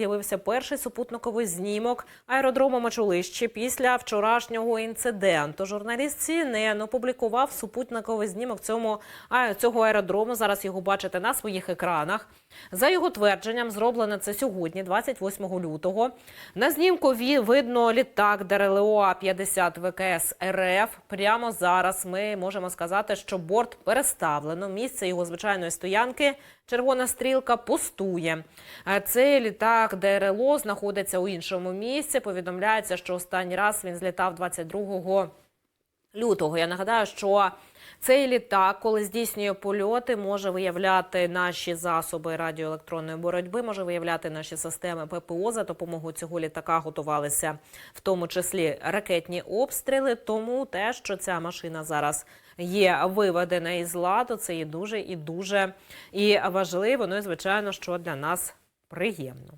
З'явився перший супутниковий знімок аеродрому Мачулищі після вчорашнього інциденту. Журналіст CNN опублікував супутниковий знімок цьому цього аеродрому. Зараз його бачите на своїх екранах. За його твердженням, зроблено це сьогодні, 28 лютого. На знімку видно літак ДРЛО А-50 ВКС РФ. Прямо зараз ми можемо сказати, що борт переставлено. Місце його звичайної стоянки Червона стрілка пустує. Е, Цей літак ДРЛО знаходиться у іншому місці. Повідомляється, що останній раз він злітав 22 лютого. Я нагадаю, що цей літак, коли здійснює польоти, може виявляти наші засоби радіоелектронної боротьби, може виявляти наші системи ППО. За допомогою цього літака готувалися в тому числі ракетні обстріли. Тому те, що ця машина зараз є виведена із ладу, це є дуже і дуже і важливо. Ну і звичайно, що для нас приємно.